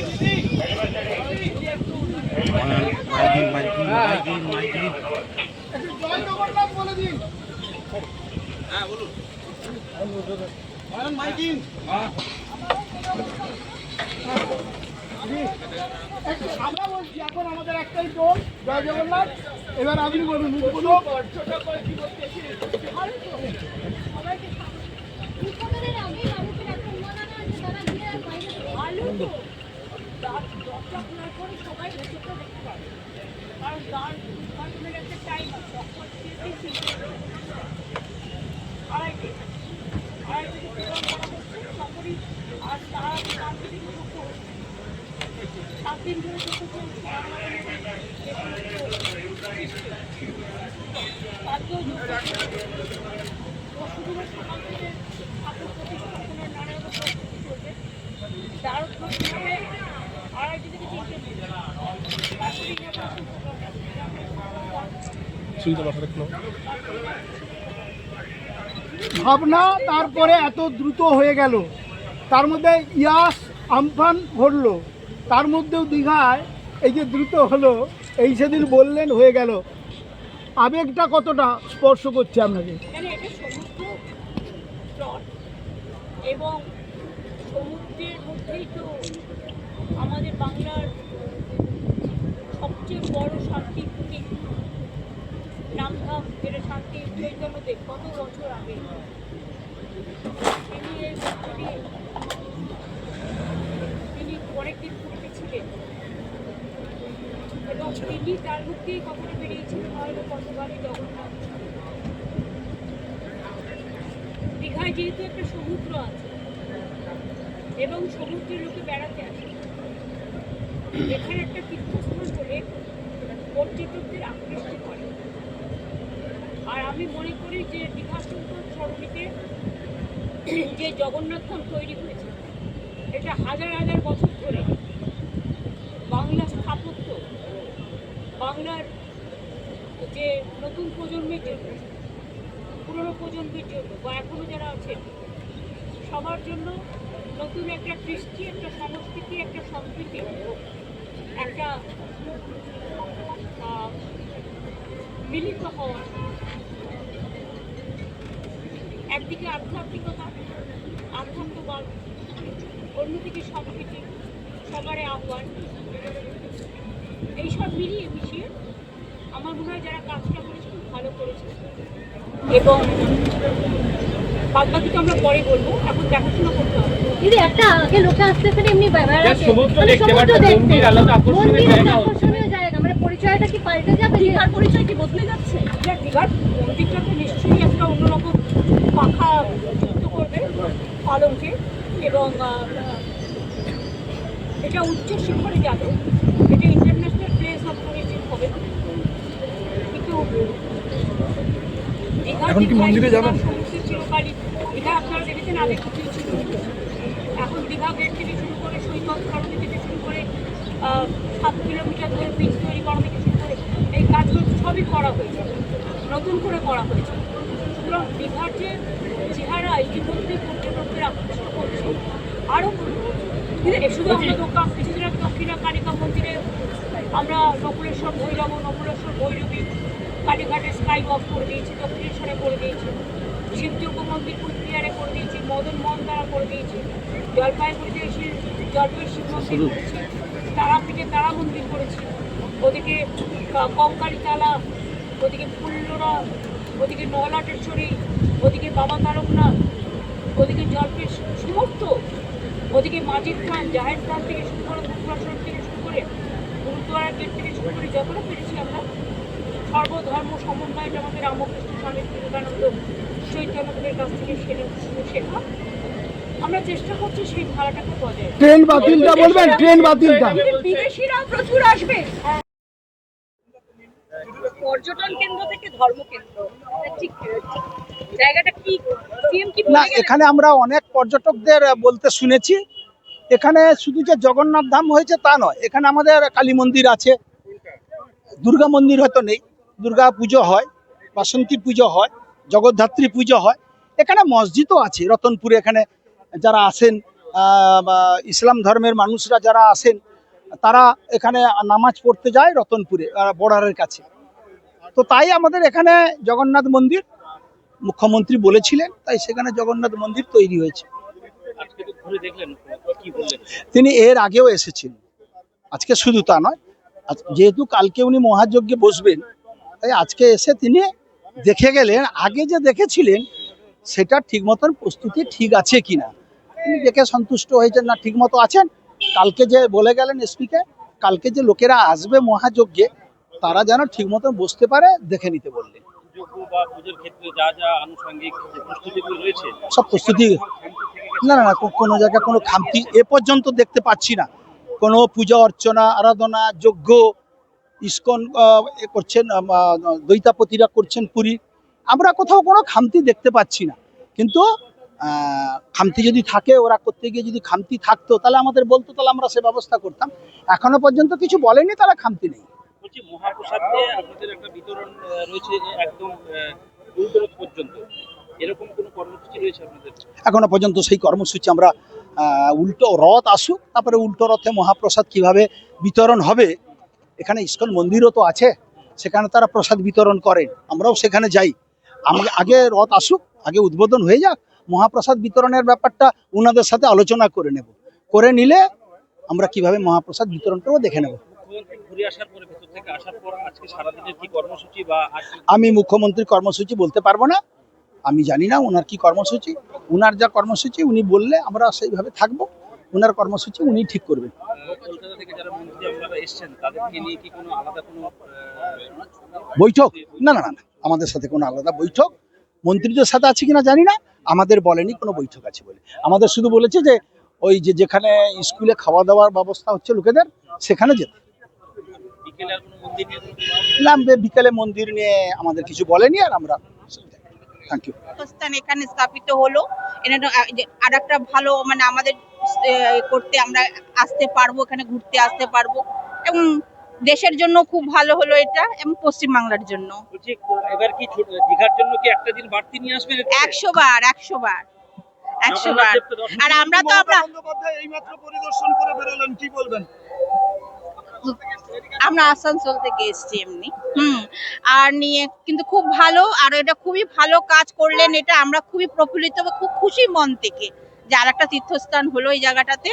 Miking. Miking miking একটু জয় জগন্নাথ বলে দিন একটু আমরা বলছি এখন আমাদের একটাই টোন জয় জগন্নাথ এবার আপনি বলুন আগেই মানুষের একটা উন্মাদনা আছে তারা গিয়ে আর বাইরে ভালো তো দরজা খোলার পরে সবাই ভেতরটা দেখতে পাবে। কারণ গান উদ্বোধনের একটা টাইম আছে। তখন আড়াইটে। আড়াইটে প্রোগ্রাম আর তারা থেকে শুরু করে সাত দিন ধরে পরশুদিনের সকাল থেকে ঠাকুর নানা রকম চলছে তার প্রথমে আড়াইটে থেকে তিনটে দিন তারপরে ইনাগোরেশন ভাবনা তারপরে এত দ্রুত হয়ে গেল। তার মধ্যে ইয়াস আমফান ঘটলো। তার মধ্যেও দীঘায় এই যে দ্রুত হলো এই সেদিন বললেন হয়ে গেল। আবেগটা কতটা স্পর্শ করছে আপনাকে? মানে এটা সমুদ্র তট এবং সমুদ্রের মধ্যেই তো আমাদের বাংলার সবচেয়ে বড় প্রতীক। তিনি অনেকদিন পুরীতে ছিলেন এবং তিনি তার দিয়েই কখনো বেরিয়েছিলেন হয়তো কতবারই জগন্নাথ দীঘায় যেহেতু একটা সমুদ্র আছে, এবং সমুদ্রে লোকে বেড়াতে আসে, এখানে একটা তীর্থস্থান হলে পর্যটকদের আকৃষ্ট করে। আর আমি মনে করি যে দীঘা সুন্দর সরণিতে যে জগন্নাথ ধাম তৈরি হয়েছে, এটা হাজার হাজার বছর ধরে বাংলা স্থাপত্য, বাংলার যে নতুন প্রজন্মের জন্য, পুরনো প্রজন্মের জন্য, বা এখনও যারা আছেন, সবার জন্য নতুন একটা কৃষ্টি, একটা সংস্কৃতি একটা সংস্কৃতি একটা মিলিত হওয়া। একদিকে আধ্যাত্মিকতা আধ্যাত্মবাদ অন্যদিকে সম্প্রীতি সবারই আহ্বান। এইসব মিলিয়ে মিশিয়ে আমার মনে হয় যারা কাজটা করেছে খুব ভালো করেছে এবং বাদ বাকি তো আমরা পরে বলব এখন দেখাশোনা করতে হবে। দিদি একটা আগে লোকে আসতে এখানে এমনি সমুদ্র মানে দেখতে সমুদ্র দেখতে। মন্দির আলাদা আকর্ষণীয় জায়গা একটা হচ্ছে। আকর্ষণীয় জায়গা মানে পরিচয়টা কি পাল্টে যাবে? দীঘার পরিচয় কি বদলে যাচ্ছে? যে দীঘার মন্দিরটা তো নিশ্চয়ই একটা অন্যরকম পাখা যুক্ত করবে পালঙ্কে এবং এটা উচ্চ শিখরে যাবে। এটা ইন্টারন্যাশনাল প্লেস অফ টুরিজম হবে। কিন্তু এখন কি মন্দিরে যাবেন? দীঘা আপনারা দেখেছেন আগে কিছুই ছিল এখন দীঘা গেট থেকে শুরু করে সৈকত সরণি থেকে শুরু করে আহ, সাত কিলোমিটার ধরে পিচ তৈরি করা থেকে শুরু করে এই কাজগুলো সবই করা হয়েছে নতুন করে করা হয়েছে। সুতরাং দীঘার যে চেহারা ইতিমধ্যে পর্যটকদের আকৃষ্ট করছে আরও শুধু আমরা দোকান কিছুদিন দক্ষিণা কালিকা মন্দিরে আমরা নকুলেশ্বর ভৈরব নকুলেশ্বর ভৈরবী কালীঘাটে স্কাই ওয়াক করে দিয়েছি দক্ষিণেশ্বরে করে দিয়েছি শিবযোগ্য মন্দির কুচবিহারে করে দিয়েছি মদন মোহন দ্বারা করে দিয়েছি জলপাইগুড়িতে এসে জলপাই শিব মন্দির করেছি। তারাপীঠে তারা মন্দির করেছি ওদিকে কা- কঙ্কালীতলা ওদিকে ফুল্লরা ওদিকে নলাটেশ্বরী ওদিকে বাবা তারকনাথ ওদিকে জলপেশ সমস্ত ওদিকে মাজিদ খান জাহের খান থেকে শুরু করে গুরুপ্রাসন থেকে শুরু করে গুরুদ্বারা গেট থেকে শুরু করে যতটা পেরেছি আমরা, সর্বধর্ম সমন্বয়টা আমাদের রামকৃষ্ণ স্বামী বিবেকানন্দ চৈতন্যদেবের কাছ থেকে শেখা আমরা চেষ্টা করছি সেই ধারাটাকে বজায় ট্রেন বাতিলটা বলবেন ট্রেন বাতিলটা। বিদেশিরা প্রচুর আসবে। পর্যটন কেন্দ্র থেকে ধর্মকেন্দ্র। ঠিক ঠিক জায়গাটা কি? না এখানে আমরা অনেক পর্যটকদের বলতে শুনেছি। এখানে শুধু যে জগন্নাথ ধাম হয়েছে তা নয় এখানে আমাদের কালী মন্দির আছে। দুর্গা মন্দির হয়তো নেই। দুর্গা পুজো হয় বাসন্তী পুজো হয় জগদ্ধাত্রী পুজো হয়। এখানে মসজিদও আছে রতনপুরে এখানে যারা আসেন বা ইসলাম ধর্মের মানুষরা যারা আসেন তারা এখানে নামাজ পড়তে যায় রতনপুরে বর্ডারের কাছে। তো তাই আমাদের এখানে জগন্নাথ মন্দির মুখ্যমন্ত্রী বলেছিলেন তাই সেখানে জগন্নাথ মন্দির তৈরি হয়েছে। তিনি এর আগেও এসেছেন। আজকে শুধু তা নয় যেহেতু কালকে উনি মহাযজ্ঞে বসবেন তাই আজকে এসে তিনি দেখে গেলেন আগে যে দেখেছিলেন সেটা ঠিক মতন প্রস্তুতি ঠিক আছে কিনা। তিনি দেখে সন্তুষ্ট হয়েছেন না ঠিক মতো আছেন? কালকে যে বলে গেলেন এসপিকে কালকে যে লোকেরা আসবে মহাযজ্ঞে তারা যেন ঠিক মতন বসতে পারে দেখে নিতে বললেন। সব প্রস্তুতি না না না কোনো জায়গায় কোনো খামতি এ পর্যন্ত দেখতে পাচ্ছি না। কোনো পূজা অর্চনা আরাধনা যজ্ঞ ইস্কন করছেন দৈতাপতিরা করছেন পুরী। আমরা কোথাও কোনো খামতি দেখতে পাচ্ছি না। কিন্তু খামতি যদি থাকে ওরা করতে গিয়ে যদি খামতি থাকতো তাহলে আমাদের বলতো তাহলে আমরা সে ব্যবস্থা করতাম। এখনও পর্যন্ত কিছু বলেনি তারা খামতি নেই। বলছি মহাপ্রসাদ আপনাদের একটা বিতরণ রয়েছে একদম পর্যন্ত। এরকম কোনো কর্মসূচি রয়েছে আপনাদের? এখনও পর্যন্ত সেই কর্মসূচি আমরা উল্টো রথ আসুক তারপরে উল্টো রথে মহাপ্রসাদ কীভাবে বিতরণ হবে এখানে ইস্কন মন্দিরও তো আছে সেখানে তারা প্রসাদ বিতরণ করেন আমরাও সেখানে যাই। আমি আগে রথ আসুক আগে উদ্বোধন হয়ে যাক মহাপ্রসাদ বিতরণের ব্যাপারটা ওনাদের সাথে আলোচনা করে নেব। করে নিলে আমরা কীভাবে মহাপ্রসাদ বিতরণ করব দেখে নেব। মুখ্যমন্ত্রী আমি মুখ্যমন্ত্রীর কর্মসূচি বলতে পারব না। আমি জানি না ওনার কি কর্মসূচি। ওনার যা কর্মসূচি উনি বললে আমরা সেইভাবে থাকব। ওনার কর্মসূচি উনি ঠিক করবেন। বৈঠক? না না না, আমাদের সাথে কোনো আলাদা বৈঠক। মন্ত্রীদের সাথে আছে কিনা জানি না। আমাদের বলেনি, কোনো বৈঠক আছে বলে। আমাদের শুধু বলেছে যে, ওই যে যেখানে স্কুলে খাওয়া দাওয়ার ব্যবস্থা হচ্ছে লোকেদের, সেখানে যেতে। না বিকেলে মন্দির নিয়ে আমাদের কিছু বলেনি আর আমরা থ্যাংক ইউ এখানে স্থাপিত হলো। আর একটা ভালো মানে আমাদের করতে আমরা আসতে পারব, এখানে ঘুরতে আসতে পারব। এবং দেশের জন্য খুব ভালো হলো এটা এবং পশ্চিমবাংলার জন্য। এবার কি দীঘার জন্য কি একটা দিন বাড়তি নিয়ে আসবেন একশো বার একশো বার। একশো বার। আর আমরা তো আমরা এইমাত্র পরিদর্শন করে বেরোলেন কি বলবেন? আমরা আসানসোল থেকে এসেছি এমনি। হুম। আর নিয়ে কিন্তু খুব ভালো আর এটা খুবই ভালো কাজ করলেন এটা। আমরা খুবই প্রফুল্লিত বা খুব খুশি মন থেকে যে আর একটা তীর্থস্থান হলো এই জায়গাটাতে।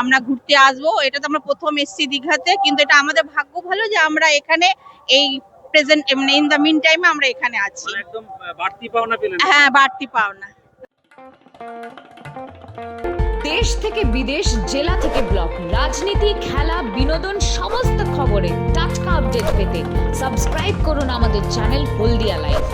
আমরা ঘুরতে আসব। এটা তো আমরা প্রথম এসছি দীঘাতে কিন্তু এটা আমাদের ভাগ্য ভালো যে আমরা এখানে এই প্রেজেন্ট মানে ইন দ্য মিন টাইমে আমরা এখানে আছি। মানে একদম বাড়তি পাওনা পেলেন। হ্যাঁ বাড়তি পাওনা। দেশ থেকে বিদেশ জেলা থেকে ব্লক রাজনীতি খেলা বিনোদন সমস্ত খবরে টাটকা আপডেট পেতে সাবস্ক্রাইব করুন আমাদের চ্যানেল হলদিয়া লাইভ